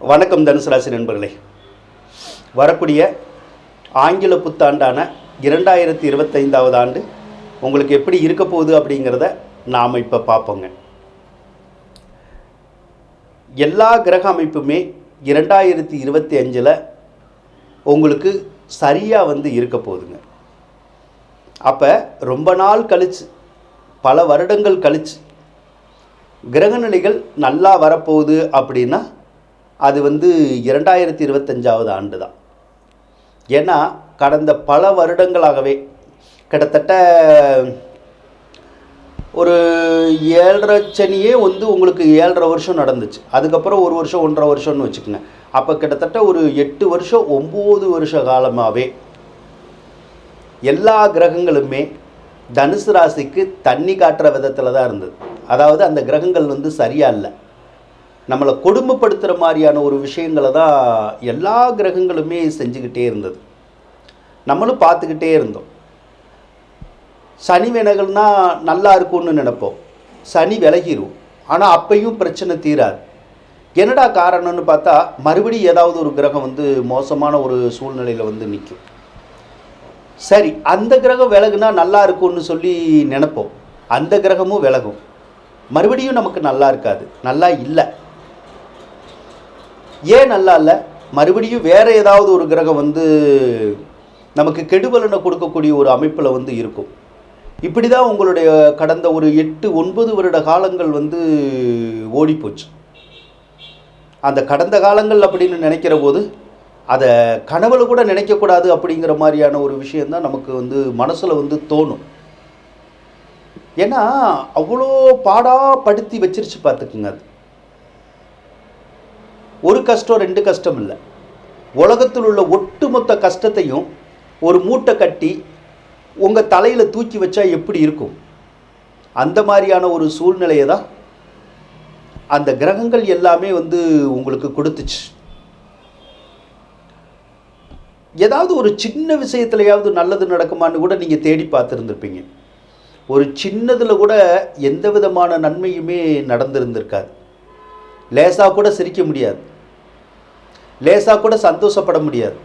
வணக்கம் தனுசு ராசி நண்பர்களே. வரக்கூடிய ஆங்கில புத்தாண்டான இரண்டாயிரத்தி இருபத்தைந்தாவது ஆண்டு உங்களுக்கு எப்படி இருக்க போகுது அப்படிங்கிறத நாம் இப்போ பார்ப்போங்க. எல்லா கிரக அமைப்புமே இரண்டாயிரத்தி இருபத்தி அஞ்சில் உங்களுக்கு சரியாக வந்து இருக்க போகுதுங்க. அப்போ ரொம்ப நாள் கழிச்சு பல வருடங்கள் கழிச்சு கிரகநிலைகள் நல்லா வரப்போகுது அப்படின்னா அது வந்து இரண்டாயிரத்தி இருபத்தஞ்சாவது ஆண்டு தான் ஏன்னா கடந்த பல வருடங்களாகவே கிட்டத்தட்ட ஒரு ஏழரை சனியே வந்து உங்களுக்கு ஏழரை வருஷம் நடந்துச்சு. அதுக்கப்புறம் ஒரு வருஷம் ஒன்றரை வருஷம்னு வச்சுக்கோங்க. அப்போ கிட்டத்தட்ட ஒரு எட்டு வருஷம் ஒம்பது வருஷ காலமாகவே எல்லா கிரகங்களுமே தனுசு ராசிக்கு தண்ணி காட்டுற விதத்தில் தான் இருந்தது. அதாவது அந்த கிரகங்கள் வந்து சரியா இல்லை. நம்மளை கொடுமைப்படுத்துகிற மாதிரியான ஒரு விஷயங்களை தான் எல்லா கிரகங்களுமே செஞ்சுக்கிட்டே இருந்தது. நம்மளும் பார்த்துக்கிட்டே இருந்தோம். சனி வினைகள்னா நல்லா இருக்கும்னு நினைப்போம். சனி விலகிரும். ஆனால் அப்பையும் பிரச்சனை தீராது. என்னடா காரணம்னு பார்த்தா மறுபடியும் ஏதாவது ஒரு கிரகம் வந்து மோசமான ஒரு சூழ்நிலையில் வந்து நிற்கும் சரி அந்த கிரகம் விலகுனா நல்லா இருக்கும்னு சொல்லி நினைப்போம். அந்த கிரகமும் விலகும். மறுபடியும் நமக்கு நல்லா இருக்காது. நல்லா இல்லை. ஏன் நல்லா இல்லை? மறுபடியும் வேற ஏதாவது ஒரு கிரகம் வந்து நமக்கு கெடுபலனை கொடுக்கக்கூடிய ஒரு அமைப்பில் வந்து இருக்கும். இப்படி தான் உங்களுடைய கடந்த ஒரு எட்டு ஒன்பது வருட காலங்கள் வந்து ஓடிப்போச்சு. அந்த கடந்த காலங்கள் அப்படின்னு நினைக்கிற போது அதை கனவுல கூட நினைக்கக்கூடாது அப்படிங்கிற மாதிரியான ஒரு விஷயந்தான் நமக்கு வந்து மனசில் வந்து தோணும். ஏன்னா அவ்வளோ பாடாப்படுத்தி வச்சிருச்சு பார்த்துக்குங்க அது. ஒரு கஷ்டம் ரெண்டு கஷ்டம் இல்லை. உலகத்தில் உள்ள ஒட்டுமொத்த கஷ்டத்தையும் ஒரு மூட்டை கட்டி உங்கள் தலையில் தூக்கி வச்சா எப்படி இருக்கும்? அந்த மாதிரியான ஒரு சூழ்நிலையை தான் அந்த கிரகங்கள் எல்லாமே வந்து உங்களுக்கு கொடுத்துச்சு. ஏதாவது ஒரு சின்ன விஷயத்துலையாவது நல்லது நடக்குமான்னு கூட நீங்கள் தேடி பார்த்துருந்துருப்பீங்க. ஒரு சின்னதில் கூட எந்த விதமான நன்மையுமே நடந்திருந்திருக்காது. லேசாக கூட சிரிக்க முடியாது. லேசாக கூட சந்தோஷப்பட முடியாது.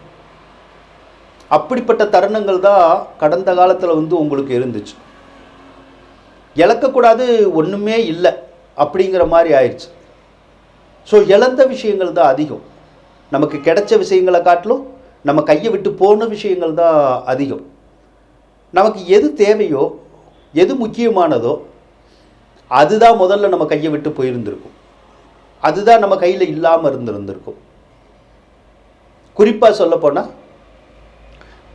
அப்படிப்பட்ட தருணங்கள் தான் கடந்த காலத்தில் வந்து உங்களுக்கு இருந்துச்சு. இழக்கக்கூடாது ஒன்றுமே இல்லை அப்படிங்கிற மாதிரி ஆயிடுச்சு ஸோ இழந்த விஷயங்கள் தான் அதிகம். நமக்கு கிடைச்ச விஷயங்களை காட்டிலும் நம்ம கையை விட்டு போன விஷயங்கள் தான் அதிகம். நமக்கு எது தேவையோ எது முக்கியமானதோ அதுதான் முதல்ல நம்ம கையை விட்டு போயிருந்திருக்கும். அதுதான் நம்ம கையில் இல்லாமல் இருந்திருந்திருக்கும். குறிப்பாக சொல்லப்போனால்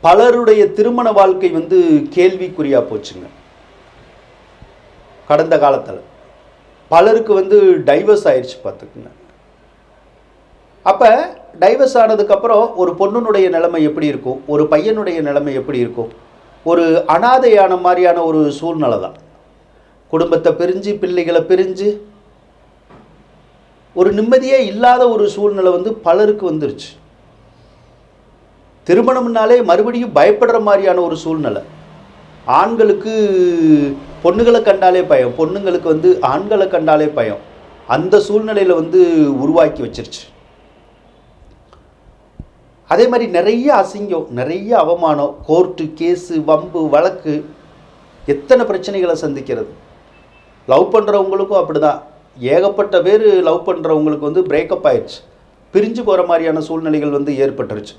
பலருடைய திருமண வாழ்க்கை வந்து கேள்விக்குறியாக போச்சுங்க. கடந்த காலத்தில். பலருக்கு வந்து டைவர்ஸ் ஆயிடுச்சு பார்த்துக்குங்க. அப்போ டைவர்ஸ் ஆனதுக்கப்புறம் ஒரு பொண்ணுனுடைய நிலைமை எப்படி இருக்கும்? ஒரு பையனுடைய நிலைமை எப்படி இருக்கும்? ஒரு அனாதையான மாதிரியான ஒரு சூழ்நிலை தான் குடும்பத்தை பிரிஞ்சு பிள்ளைகளை பிரிஞ்சு ஒரு நிம்மதியே இல்லாத ஒரு சூழ்நிலை வந்து பலருக்கு வந்துருச்சு. திருமணம்னாலே மறுபடியும் பயப்படுற மாதிரியான ஒரு சூழ்நிலை. ஆண்களுக்கு பொண்ணுகளை கண்டாலே பயம். பொண்ணுங்களுக்கு வந்து ஆண்களை கண்டாலே பயம். அந்த சூழ்நிலையில் வந்து உருவாக்கி வச்சிருச்சு. அதே மாதிரி நிறைய அசிங்கம் நிறைய அவமானம் கோர்ட்டு கேஸு வம்பு வழக்கு எத்தனை பிரச்சனைகளை சந்திக்கிறது? லவ் பண்ணுறவங்களுக்கும் அப்படிதான். ஏகப்பட்ட பேர் லவ் பண்ணுறவங்களுக்கு வந்து பிரேக்கப் ஆயிடுச்சு. பிரிஞ்சு போகிற மாதிரியான சூழ்நிலைகள் வந்து ஏற்பட்டுருச்சு.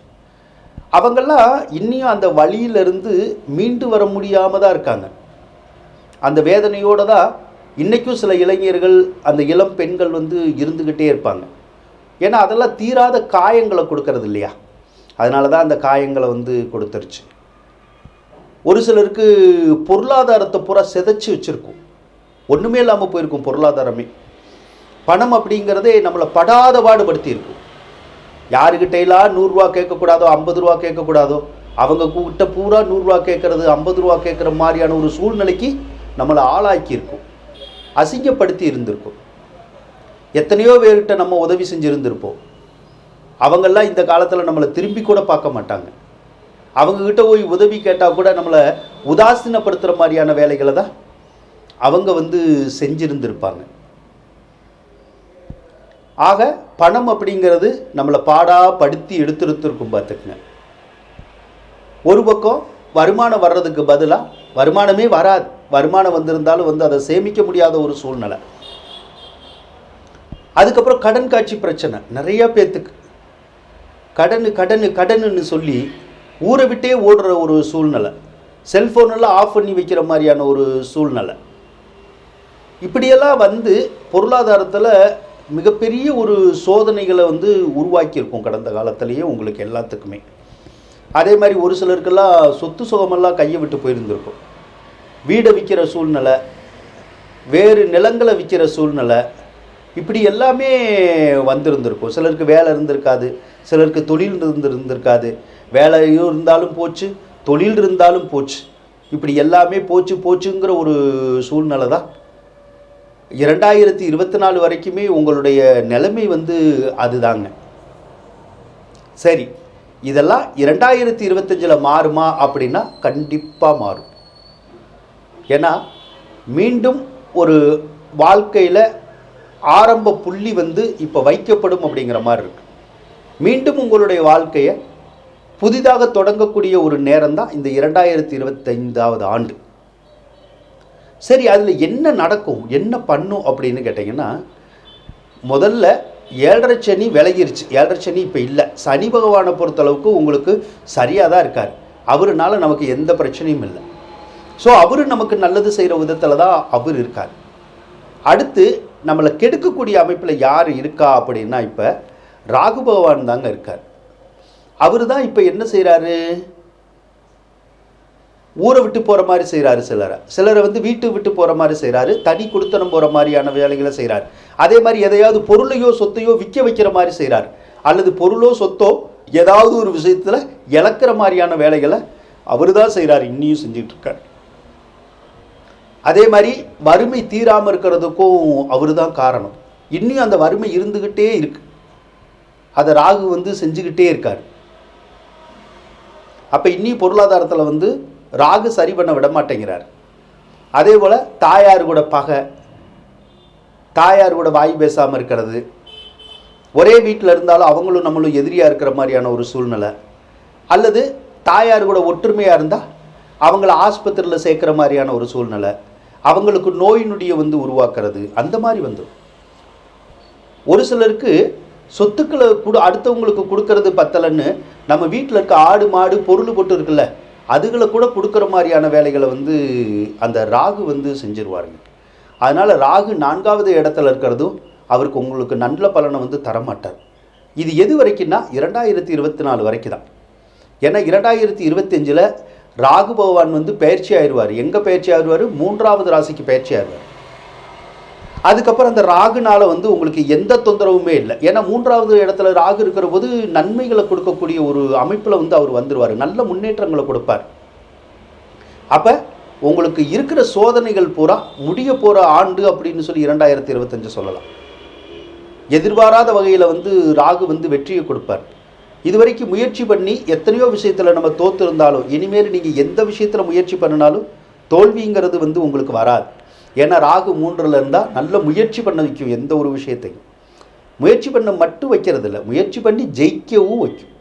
அவங்கெல்லாம் இன்னியும் அந்த வழியிலிருந்து மீண்டு வர முடியாமல் தான் இருக்காங்க. அந்த வேதனையோடு தான் இன்றைக்கும் சில இளைஞர்கள் அந்த இளம் பெண்கள் வந்து இருந்துக்கிட்டே இருப்பாங்க. ஏன்னா அதெல்லாம் தீராத காயங்களை கொடுக்கறது இல்லையா? அதனால தான் அந்த காயங்களை வந்து கொடுத்துருச்சு. ஒரு சிலருக்கு பொருளாதாரத்தை பூரா சிதைச்சி வச்சுருக்கும். ஒன்றுமே இல்லாமல் போயிருக்கும் பொருளாதாரமே. பணம் அப்படிங்கிறதே நம்மளை படாத பாடுபடுத்தி இருக்கும் யாருக்கிட்டையெல்லாம் நூறுரூவா கேட்கக்கூடாதோ ஐம்பது ரூபா கேட்கக்கூடாதோ அவங்க கிட்ட பூரா நூறுரூவா கேட்குறது ஐம்பது ரூபா கேட்குற மாதிரியான ஒரு சூழ்நிலைக்கு நம்மளை ஆளாக்கியிருக்கும் அசிங்கப்படுத்தி இருந்திருக்கும். எத்தனையோ பேர்கிட்ட நம்ம உதவி செஞ்சுருந்துருப்போம். அவங்கெல்லாம் இந்த காலத்தில் நம்மளை திரும்பி கூட பார்க்க மாட்டாங்க. அவங்கக்கிட்ட போய் உதவி கேட்டால் கூட நம்மளை உதாசீனப்படுத்துகிற மாதிரியான வேலைகளை தான் அவங்க வந்து செஞ்சுருந்துருப்பாங்க. ஆக பணம் அப்படிங்கிறது நம்மளை பாடாப்படுத்தி எடுத்துருத்துருக்கும் பார்த்துக்குங்க. ஒரு பக்கம் வருமானம் வர்றதுக்கு பதிலாக வருமானமே வராது. வருமானம் வந்திருந்தாலும் வந்து அதை சேமிக்க முடியாத ஒரு சூழ்நிலை. அதுக்கப்புறம் கடன் காட்சி பிரச்சனை. நிறைய பேர்த்துக்கு கடன் கடன் கடனுன்னு சொல்லி ஊரை விட்டே ஓடுற ஒரு சூழ்நிலை. செல்ஃபோனெல்லாம் ஆஃப் பண்ணி வைக்கிற மாதிரியான ஒரு சூழ்நிலை. இப்படியெல்லாம் வந்து பொருளாதாரத்தில் மிகப்பெரிய ஒரு சோதனைகளை வந்து உருவாக்கியிருக்கும் கடந்த காலத்திலேயே உங்களுக்கு எல்லாத்துக்குமே. அதே மாதிரி ஒரு சிலருக்கெல்லாம் சொத்து சுகமெல்லாம் கையை விட்டு போயிருந்திருக்கும். வீடை விற்கிற சூழ்நிலை வேறு நிலங்களை விற்கிற சூழ்நிலை இப்படி எல்லாமே வந்திருந்திருக்கும். சிலருக்கு வேலை இருந்திருக்காது சிலருக்கு தொழில் இருந்து இருந்திருக்காது. வேலையும் இருந்தாலும் போச்சு தொழில் இருந்தாலும் போச்சு. இப்படி எல்லாமே போச்சு போச்சுங்கிற ஒரு சூழ்நிலை தான் இரண்டாயிரத்தி இருபத்தி நாலு வரைக்குமே உங்களுடைய நிலைமை வந்து அதுதாங்க. சரி இதெல்லாம் இரண்டாயிரத்தி இருபத்தஞ்சில் மாறுமா அப்படின்னா கண்டிப்பாக மாறும். ஏன்னா மீண்டும் ஒரு வாழ்க்கையில் ஆரம்ப புள்ளி வந்து இப்போ வைக்கப்படும் அப்படிங்கிற மாதிரி இருக்கு. மீண்டும் உங்களுடைய வாழ்க்கையை புதிதாக தொடங்கக்கூடிய ஒரு நேரம் தான் இந்த இரண்டாயிரத்தி இருபத்தைந்தாவது ஆண்டு. சரி அதில் என்ன நடக்கும் என்ன பண்ணும் அப்படின்னு கேட்டிங்கன்னா முதல்ல ஏழரை சனி விலகிருச்சு. ஏழரை சனி இப்போ இல்லை. சனி பகவானை பொறுத்தளவுக்கு உங்களுக்கு சரியாக தான் இருக்கார். அவருனால நமக்கு எந்த பிரச்சனையும் இல்லை. ஸோ அவர் நமக்கு நல்லது செய்கிற விதத்தில் தான் அவர் இருக்கார். அடுத்து நம்மளை கெடுக்கக்கூடிய அமைப்பில் யார் இருக்கா அப்படின்னா இப்போ ராகு பகவான் தாங்க இருக்கார். அவர் தான் இப்போ என்ன செய்கிறாரு ஊரை விட்டு போகிற மாதிரி செய்கிறாரு சிலரை. சிலரை வந்து வீட்டு விட்டு போகிற மாதிரி செய்கிறாரு தனி கொடுத்தனம் போகிற மாதிரியான வேலைகளை செய்கிறார் அதே மாதிரி எதையாவது பொருளையோ சொத்தையோ விற்க வைக்கிற மாதிரி செய்கிறார் அல்லது பொருளோ சொத்தோ ஏதாவது ஒரு விஷயத்தில் இழக்கிற மாதிரியான வேலைகளை அவர் தான் செய்கிறார் இன்னியும் செஞ்சுட்டு இருக்கார். அதே மாதிரி வறுமை தீராமல் இருக்கிறதுக்கும் அவர் தான் காரணம். இன்னும் அந்த வறுமை இருந்துக்கிட்டே இருக்கு. அதை ராகு வந்து செஞ்சுக்கிட்டே இருக்கார். அப்போ இன்னும் பொருளாதாரத்தில் வந்து ராகு சரி பண்ண விட மாட்டேங்கிறார். அதே போல் தாயார் கூட பகை. தாயார் கூட வாய் பேசாமல் இருக்கிறது. ஒரே வீட்டில் இருந்தாலும் அவங்களும் நம்மளும் எதிரியாக இருக்கிற மாதிரியான ஒரு சூழ்நிலை. அல்லது தாயார் கூட ஒற்றுமையாக இருந்தால் அவங்கள ஆஸ்பத்திரியில் சேர்க்குற மாதிரியான ஒரு சூழ்நிலை. அவங்களுக்கு நோய் நொடியை வந்து உருவாக்குறது. அந்த மாதிரி வந்துடும் ஒரு சிலருக்கு சொத்துக்களை கொடு அடுத்தவங்களுக்கு கொடுக்கறது பத்தலைன்னு நம்ம வீட்டில் இருக்க ஆடு மாடு பொருள் போட்டு இருக்குல்ல அதுகளை கூட கொடுக்குற மாதிரியான வேலைகளை வந்து அந்த ராகு வந்து செஞ்சிருவாருங்க. அதனால் ராகு நான்காவது இடத்துல இருக்கிறதும் அவருக்கு உங்களுக்கு நல்ல பலனை வந்து தரமாட்டார். இது எது வரைக்கும்னா இரண்டாயிரத்தி இருபத்தி நாலு வரைக்கும் தான் ஏன்னா இரண்டாயிரத்தி இருபத்தஞ்சில் ராகு பகவான் வந்து பயிற்சி ஆயிடுவார். எங்கே பயிற்சி ஆயிடுவார்? மூன்றாவது ராசிக்கு பயிற்சி ஆயிடுவார். அதுக்கப்புறம் அந்த ராகுனால வந்து உங்களுக்கு எந்த தொந்தரவுமே இல்லை. ஏன்னா மூன்றாவது இடத்துல ராகு இருக்கிற போது நன்மைகளை கொடுக்கக்கூடிய ஒரு அமைப்பில் வந்து அவர் வந்துடுவார் நல்ல முன்னேற்றங்களை கொடுப்பார். அப்போ உங்களுக்கு இருக்கிற சோதனைகள் பூரா முடிய போகிற ஆண்டு அப்படின்னு சொல்லி இரண்டாயிரத்தி இருபத்தஞ்சு சொல்லலாம். எதிர்பாராத வகையில் வந்து ராகு வந்து வெற்றியை கொடுப்பார். இதுவரைக்கும் முயற்சி பண்ணி எத்தனையோ விஷயத்தில் நம்ம தோற்று இருந்தாலும் இனிமேல் நீங்கள் எந்த விஷயத்தில் முயற்சி பண்ணினாலும் தோல்விங்கிறது வந்து உங்களுக்கு வராது. ஏன்னா ராகு மூன்றில் இருந்தால் நல்ல முயற்சி பண்ண வைக்கும் எந்த ஒரு விஷயத்தையும். முயற்சி பண்ண மட்டும் வைக்கிறது இல்லை முயற்சி பண்ணி ஜெயிக்கவும் வைக்கும்.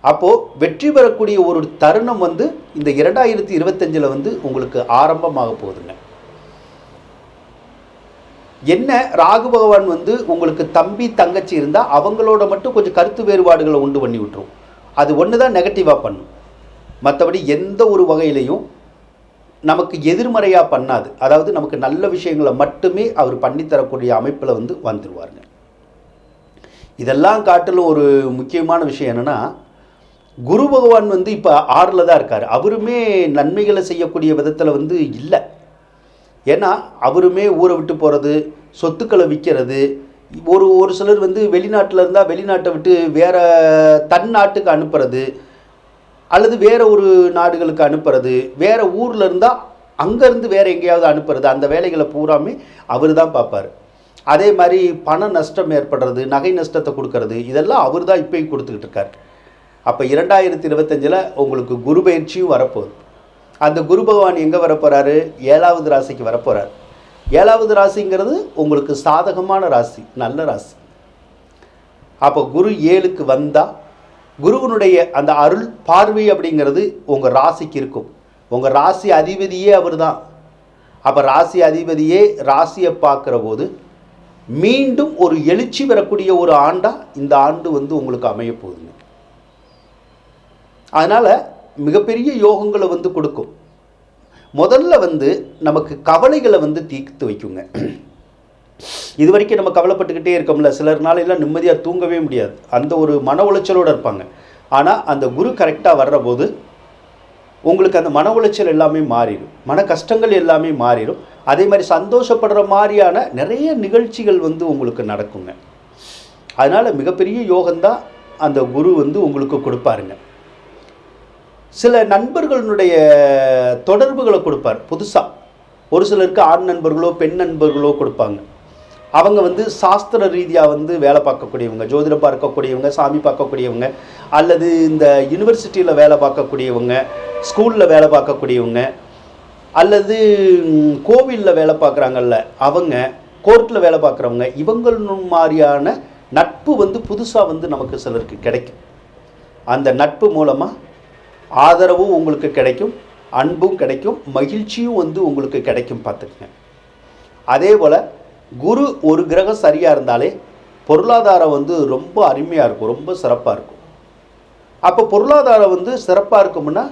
அப்போது வெற்றி பெறக்கூடிய ஒரு தருணம் வந்து இந்த இரண்டாயிரத்தி இருபத்தஞ்சில் வந்து உங்களுக்கு ஆரம்பமாக போகுதுங்க. என்ன? ராகு பகவான் வந்து உங்களுக்கு தம்பி தங்கச்சி இருந்தால் அவங்களோட மட்டும் கொஞ்சம் கருத்து வேறுபாடுகளை உண்டு பண்ணி விட்டுரும். அது ஒன்று தான் நெகட்டிவாக பண்ணும். மற்றபடி எந்த ஒரு வகையிலையும் நமக்கு எதிர்மறையாக பண்ணாது. அதாவது நமக்கு நல்ல விஷயங்களை மட்டுமே அவர் பண்ணித்தரக்கூடிய அமைப்பில் வந்து வந்துடுவாருங்க இதெல்லாம் காட்டிலும் ஒரு முக்கியமான விஷயம் என்னென்னா குரு பகவான் வந்து இப்போ ஆறில் தான் இருக்கார். அவருமே நன்மைகளை செய்யக்கூடிய விதத்தில் வந்து இல்லை. ஏன்னா அவருமே ஊரை விட்டு போகிறது சொத்துக்களை விற்கிறது ஒரு ஒரு சிலர் வந்து வெளிநாட்டில் இருந்தால் வெளிநாட்டை விட்டு வேறு தன் நாட்டுக்கு அனுப்புறது அல்லது வேற ஒரு நாடுகளுக்கு அனுப்புறது வேற ஊரில் இருந்தால் அங்கேருந்து வேற எங்கேயாவது அனுப்புறது அந்த வேலைகளை பூராமே அவர் தான் பார்ப்பார். அதே மாதிரி பண நஷ்டம் ஏற்படுறது நகை நஷ்டத்தை கொடுக்கறது இதெல்லாம் அவர் தான் இப்போயும் கொடுத்துக்கிட்டு இருக்கார். அப்போ இரண்டாயிரத்தி இருபத்தஞ்சில் உங்களுக்கு குரு பயிற்சியும் வரப்போகுது. அந்த குரு பகவான் எங்கே வரப்போகிறாரு ஏழாவது ராசிக்கு வரப்போகிறார் ஏழாவது ராசிங்கிறது உங்களுக்கு சாதகமான ராசி நல்ல ராசி. அப்போ குரு ஏழுக்கு வந்தால் குருவனுடைய அந்த அருள் பார்வை அப்படிங்கிறது உங்கள் ராசிக்கு இருக்கும். உங்கள் ராசி அதிபதியே அவர் தான் அப்போ ராசி அதிபதியே ராசியை பார்க்குற போது மீண்டும் ஒரு எழுச்சி வரக்கூடிய ஒரு ஆண்டா இந்த ஆண்டு வந்து உங்களுக்கு அமைய போகுதுங்க. அதனால் மிகப்பெரிய யோகங்களை வந்து கொடுக்கும். முதல்ல வந்து நமக்கு கவலைகளை வந்து தீர்த்து வைக்குங்க. இது வரைக்கும் நம்ம கவலைப்பட்டுக்கிட்டே இருக்கோம்ல. சிலர் நாளையெல்லாம் நிம்மதியாக தூங்கவே முடியாது. அந்த ஒரு மன உளைச்சலோடு இருப்பாங்க. ஆனால் அந்த குரு கரெக்டாக வர்ற போது உங்களுக்கு அந்த மன உளைச்சல் எல்லாமே மாறிடும். மன கஷ்டங்கள் எல்லாமே மாறிடும். அதே மாதிரி சந்தோஷப்படுற மாதிரியான நிறைய நிகழ்ச்சிகள் வந்து உங்களுக்கு நடக்குங்க. அதனால் மிகப்பெரிய யோகம்தான் அந்த குரு வந்து உங்களுக்கு கொடுப்பாருங்க. சில நண்பர்களுடைய தொடர்புகளை கொடுப்பார். புதுசாக ஒரு சிலருக்கு ஆண் நண்பர்களோ பெண் நண்பர்களோ கொடுப்பாங்க. அவங்க வந்து சாஸ்திர ரீதியாக வந்து வேலை பார்க்கக்கூடியவங்க ஜோதிடம் பார்க்கக்கூடியவங்க சாமி பார்க்கக்கூடியவங்க அல்லது இந்த யூனிவர்சிட்டியில் வேலை பார்க்கக்கூடியவங்க ஸ்கூலில் வேலை பார்க்கக்கூடியவங்க அல்லது கோவிலில் வேலை பார்க்குறாங்கல்ல அவங்க கோர்ட்டில் வேலை பார்க்குறவங்க இவங்கள் மாதிரியான நட்பு வந்து புதுசாக வந்து நமக்கு சிலருக்கு கிடைக்கும். அந்த நட்பு மூலமாக ஆதரவும் உங்களுக்கு கிடைக்கும் அன்பும் கிடைக்கும் மகிழ்ச்சியும் வந்து உங்களுக்கு கிடைக்கும் பார்த்துக்குங்க. அதே போல் குரு ஒரு கிரகம் சரியாக இருந்தாலே பொருளாதாரம் வந்து ரொம்ப அருமையாக இருக்கும் ரொம்ப சிறப்பாக இருக்கும். அப்போ பொருளாதாரம் வந்து சிறப்பாக இருக்கும்னா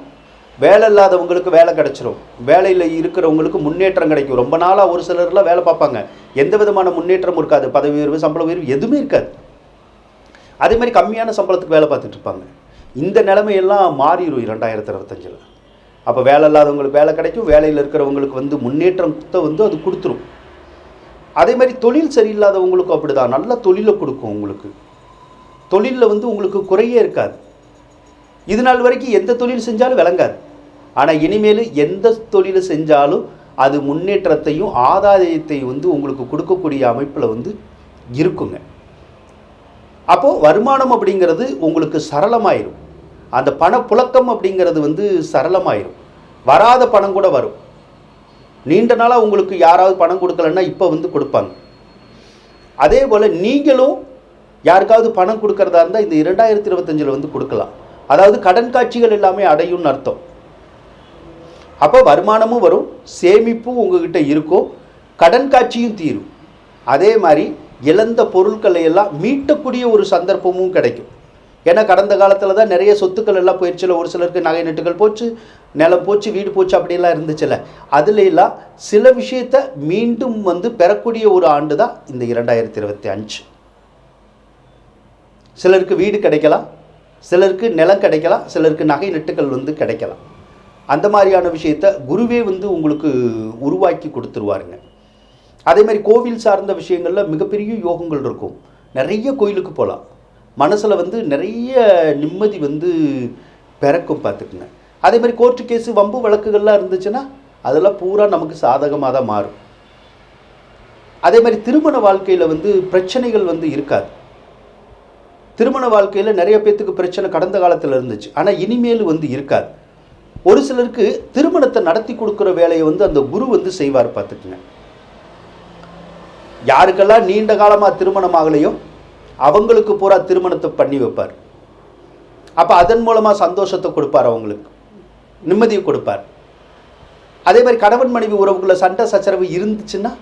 வேலை இல்லாதவங்களுக்கு வேலை கிடைச்சிரும். வேலையில் இருக்கிறவங்களுக்கு முன்னேற்றம் கிடைக்கும். ரொம்ப நாளாக ஒரு சிலர்லாம் வேலை பார்ப்பாங்க. எந்த விதமான முன்னேற்றமும் இருக்காது. பதவி உயர்வு சம்பள உயர்வு எதுவுமே இருக்காது. அதே மாதிரி கம்மியான சம்பளத்துக்கு வேலை பார்த்துட்டு இருப்பாங்க. இந்த நிலைமையெல்லாம் மாறிடும் இரண்டாயிரத்தி இருபத்தஞ்சில். அப்போ வேலை இல்லாதவங்களுக்கு வேலை கிடைக்கும். வேலையில் இருக்கிறவங்களுக்கு வந்து முன்னேற்றத்தை வந்து அது கொடுத்துரும். அதே மாதிரி தொழில் சரியில்லாதவங்களுக்கும் அப்படிதான். நல்ல தொழிலை கொடுக்கும் உங்களுக்கு. தொழிலில் வந்து உங்களுக்கு குறையே இருக்காது. இது நாள் வரைக்கும் எந்த தொழில் செஞ்சாலும் விளங்காது. ஆனால் இனிமேல் எந்த தொழில் செஞ்சாலும் அது முன்னேற்றத்தையும் ஆதாயத்தையும் வந்து உங்களுக்கு கொடுக்கக்கூடிய அமைப்பில் வந்து இருக்குங்க. அப்போது வருமானம் அப்படிங்கிறது உங்களுக்கு சரளமாயிரும். அந்த பணப்புழக்கம் அப்படிங்கிறது வந்து சரளமாயிரும். வராத பணம் கூட வரும். நீண்ட நாளாக உங்களுக்கு யாராவது பணம் கொடுக்கலன்னா இப்போ வந்து கொடுப்பாங்க. அதே போல் நீங்களும் யாருக்காவது பணம் கொடுக்கறதா இருந்தால் இந்த இரண்டாயிரத்தி இருபத்தஞ்சில் வந்து கொடுக்கலாம். அதாவது கடன் காட்சிகள் எல்லாமே அடையும்னு அர்த்தம். அப்போ வருமானமும் வரும் சேமிப்பும் உங்ககிட்ட இருக்கும் கடன் காட்சியும் தீரும். அதே மாதிரி இழந்த பொருட்களை எல்லாம் மீட்டக்கூடிய ஒரு சந்தர்ப்பமும் கிடைக்கும். ஏன்னா கடந்த காலத்தில் தான் நிறைய சொத்துக்கள் எல்லாம் போயிடுச்சுல ஒரு சிலருக்கு நகை நட்டுகள் போச்சு நிலம் போச்சு வீடு போச்சு அப்படியெல்லாம் இருந்துச்சுல. அதுல எல்லாம் சில விஷயத்த மீண்டும் வந்து பெறக்கூடிய ஒரு ஆண்டு தான் இந்த இரண்டாயிரத்தி இருபத்தி அஞ்சு. சிலருக்கு வீடு கிடைக்கலாம் சிலருக்கு நிலம் கிடைக்கலாம் சிலருக்கு நகை நட்டுகள் வந்து கிடைக்கலாம். அந்த மாதிரியான விஷயத்த குருவே வந்து உங்களுக்கு உருவாக்கி கொடுத்துருவாருங்க. அதே மாதிரி கோவில் சார்ந்த விஷயங்களில் மிகப்பெரிய யோகங்கள் இருக்கும். நிறைய கோயிலுக்கு போகலாம் மனசில் வந்து நிறைய நிம்மதி வந்து பிறக்கும் பார்த்துக்குங்க. அதே மாதிரி கோர்ட்டு கேஸு வம்பு வழக்குகள்லாம் இருந்துச்சுன்னா அதெல்லாம் பூரா நமக்கு சாதகமாக தான் மாறும். அதே மாதிரி திருமண வாழ்க்கையில் வந்து பிரச்சனைகள் வந்து இருக்காது. திருமண வாழ்க்கையில் நிறைய பேர்த்துக்கு பிரச்சனை கடந்த காலத்தில் இருந்துச்சு. ஆனால் இனிமேல் வந்து இருக்காது. ஒரு சிலருக்கு திருமணத்தை நடத்தி கொடுக்குற வேலையை வந்து அந்த குரு வந்து செய்வார் பார்த்துக்குங்க. யாருக்கெல்லாம் நீண்ட காலமாக திருமணம் ஆகலையோ அவங்களுக்கு பூரா திருமணத்தை பண்ணி வைப்பார். அப்போ அதன் மூலமாக சந்தோஷத்தை கொடுப்பார் அவங்களுக்கு. நிம்மதியை கொடுப்பார். அதே மாதிரி கணவன் மனைவி உறவுக்குள்ள சண்டை சச்சரவு இருந்துச்சுன்னா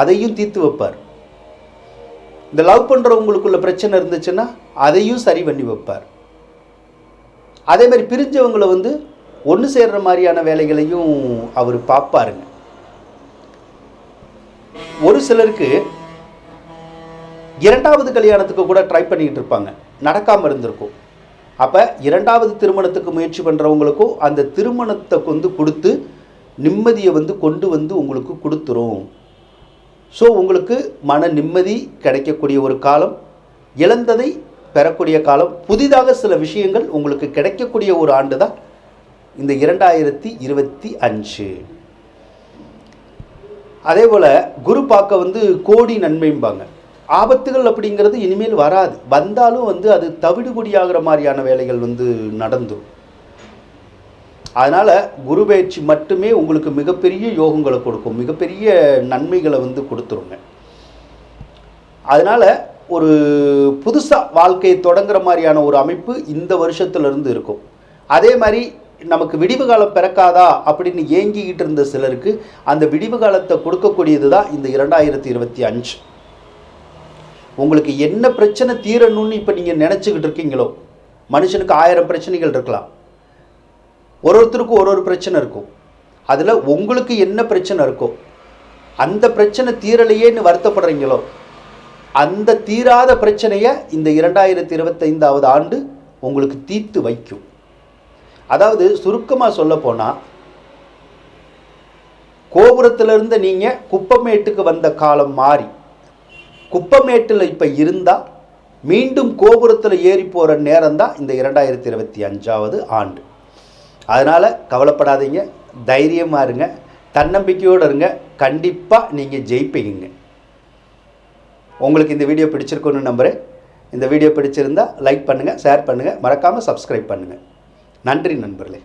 அதையும் தீர்த்து வைப்பார். இந்த லவ் பண்ணுறவங்களுக்குள்ள பிரச்சனை இருந்துச்சுன்னா அதையும் சரி பண்ணி வைப்பார். அதே மாதிரி பிரிஞ்சவங்களை வந்து ஒன்று சேர்ற மாதிரியான வேலைகளையும் அவர் பார்ப்பாருங்க. ஒரு சிலருக்கு இரண்டாவது கல்யாணத்துக்கு கூட ட்ரை பண்ணிக்கிட்டு இருப்பாங்க. நடக்காமல் இருந்திருக்கும். அப்போ இரண்டாவது திருமணத்துக்கு முயற்சி பண்ணுறவங்களுக்கும் அந்த திருமணத்தை வந்து கொடுத்து நிம்மதியை வந்து கொண்டு வந்து உங்களுக்கு கொடுத்துரும். ஸோ உங்களுக்கு மன நிம்மதி கிடைக்கக்கூடிய ஒரு காலம் இழந்ததை பெறக்கூடிய காலம் புதிதாக சில விஷயங்கள் உங்களுக்கு கிடைக்கக்கூடிய ஒரு ஆண்டு தான் இந்த இரண்டாயிரத்தி இருபத்தி அஞ்சு. அதே போல் குரு பார்க்க வந்து கோடி நன்மைம்பாங்க. ஆபத்துகள் அப்படிங்கிறது இனிமேல் வராது. வந்தாலும் வந்து அது தவிடுபொடியாகிற மாதிரியான வேலைகள் வந்து நடந்தும் அதனால் குரு பயிற்சி மட்டுமே உங்களுக்கு மிகப்பெரிய யோகங்களை கொடுக்கும். மிகப்பெரிய நன்மைகளை வந்து கொடுத்துருங்க. அதனால் ஒரு புதுசாக வாழ்க்கையை தொடங்குற மாதிரியான ஒரு அமைப்பு இந்த வருஷத்துலேருந்து இருக்கும். அதே மாதிரி நமக்கு விடிவு காலம் பிறக்காதா அப்படின்னு ஏங்கிக்கிட்டு இருந்த சிலருக்கு அந்த விடிவு காலத்தை கொடுக்கக்கூடியது தான் இந்த இரண்டாயிரத்தி இருபத்தி அஞ்சு. உங்களுக்கு என்ன பிரச்சனை தீரணும்னு இப்போ நீங்கள் நினச்சிக்கிட்டு இருக்கீங்களோ? மனுஷனுக்கு ஆயிரம் பிரச்சனைகள் இருக்கலாம். ஒரு ஒருத்தருக்கும் ஒரு ஒரு பிரச்சனை இருக்கும். அதில் உங்களுக்கு என்ன பிரச்சனை இருக்கோ அந்த பிரச்சனை தீரலையேன்னு வருத்தப்படுறீங்களோ அந்த தீராத பிரச்சனையை இந்த இரண்டாயிரத்தி இருபத்தைந்தாவது ஆண்டு உங்களுக்கு தீர்த்து வைக்கும். அதாவது சுருக்கமாக சொல்ல போனால் கோபுரத்திலிருந்து நீங்கள் குப்பமேட்டுக்கு வந்த காலம் மாறி குப்பமேட்டில் இப்போ இருந்தால் மீண்டும் கோபுரத்தில் ஏறி போகிற நேரம் தான் இந்த இரண்டாயிரத்தி இருபத்தி அஞ்சாவது ஆண்டு. அதனால் கவலைப்படாதீங்க தைரியமாக இருங்க தன்னம்பிக்கையோடு இருங்க கண்டிப்பாக நீங்கள் ஜெயிப்பீங்க உங்களுக்கு இந்த வீடியோ பிடிச்சிருக்கோன்னு நம்புகிறேன் இந்த வீடியோ பிடிச்சிருந்தா லைக் பண்ணுங்கள் ஷேர் பண்ணுங்கள் மறக்காமல் சப்ஸ்கிரைப் பண்ணுங்கள் நன்றி நண்பர்களே.